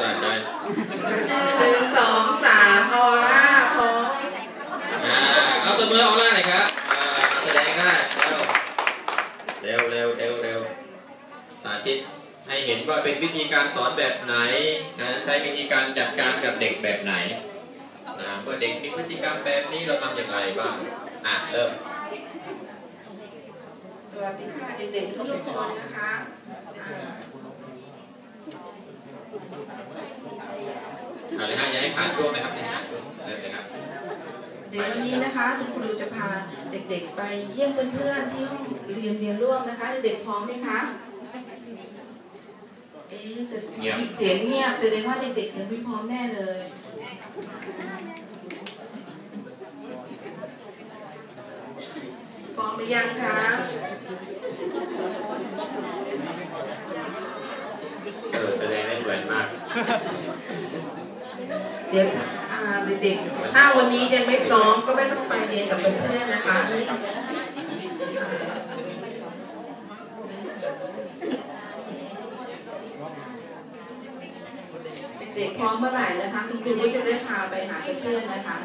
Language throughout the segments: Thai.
สะใจหนึ่งสองสามออร่าพร้อมอ่าเอาตัวมือออกล่าหน่อยครับอ่าแสดงได้เร็วเร็วเร็วเร็วสาธิตให้เห็นว่าเป็นวิธีการสอนแบบไหนนะใช้วิธีการจัดการกับเด็กแบบไหนนะเมื่อเด็กมีพฤติกรรมแบบนี้เราทำอย่างไรบ้างอะเริ่มสวัสดีค่ะเด็กๆทุกๆคนนะคะอ่า เอาเลยฮะอย่าให้ขาดช่วงนะครับอย่าให้ขาดช่วงเริ่มเลยครับ เดี๋ยววันนี้นะคะคุณครูจะพาเด็กๆ ไปเยี่ยมเพื่อนๆที่ห้องเรียนเรียนร่วมนะคะเด็กๆพร้อมไหมคะเอ๊ะจะปิดเสียงเงียบแสดงว่าเด็กๆยังไม่พร้อมแน่เลยพร้อมหรือยังคะเออแสดงได้เหมือนมากเดี๋ยวอ่า เด็กๆ ถ้าวันนี้ยังไม่พร้อมก็ไม่ต้องไปเรียนกับเพื่อนๆนะคะเด็กๆพร้อมเมื่อไหร่นะคะ คุณครูก็จะได้พาไปหาเพื่อนๆนะคะ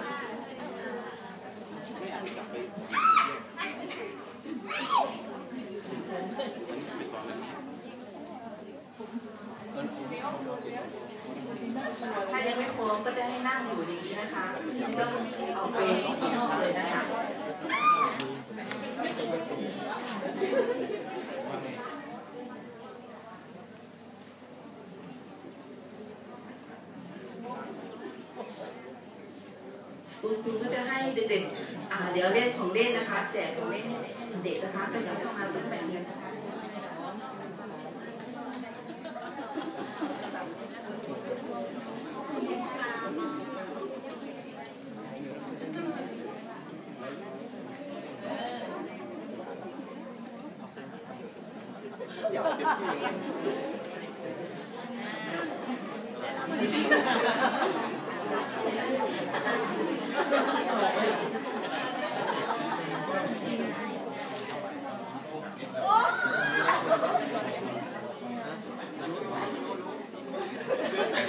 ถ้ายังไม่พร้อมก็จะให้นั่งอยู่อย่างนี้นะคะไม่ต้องเอาไปข้างนอกเลยนะคะคุณครูก็จะให้เด็กๆเดี๋ยวเล่นของเล่นนะคะ แจกของเล่นให้ให้เด็กๆนะคะก็อย่าเข้ามาต้องแบ่งกันนะคะ อ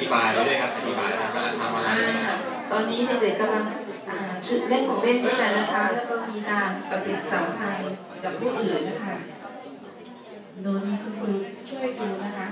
ธิบายด้วยครับอธิบายกำลังทำอะไรอ่าตอนนี้เด็กๆกำลังชุดเล่นของเล่นด้วยกันนะคะ แล้วก็มีการปฏิสัมพันธ์กับผู้อื่นนะคะ โดยมีคุณครูช่วยดูนะคะ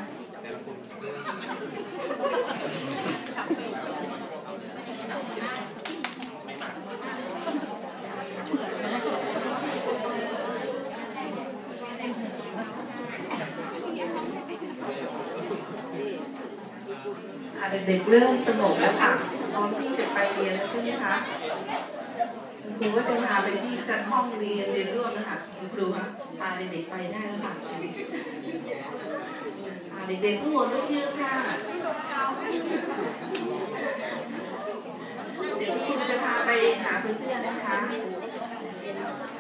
อ่าเด็กๆเริ่มสงบแล้วค่ะพร้อมที่จะไปเรียนแล้วใช่ไหมคะ ครูก็จะพาไปที่จัดห้องเรียนเรียนร่วมนะคะคุณครูคะพาเด็กๆไปได้แล้วค่ะอ่าเด็กๆทั้งหมดลุกยืนค่ะเดี๋ยวครูจะพาไปหาเพื่อนๆนะคะ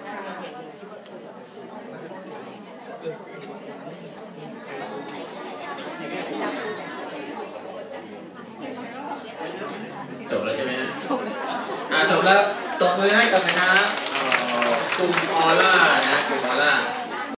ค่ะจบแล้วใช่ไหมฮะจบแล้ว อ่าจบแล้วตบมือให้กับนะครับเอ่อกลุ่มออร่านะกลุ่มออร่า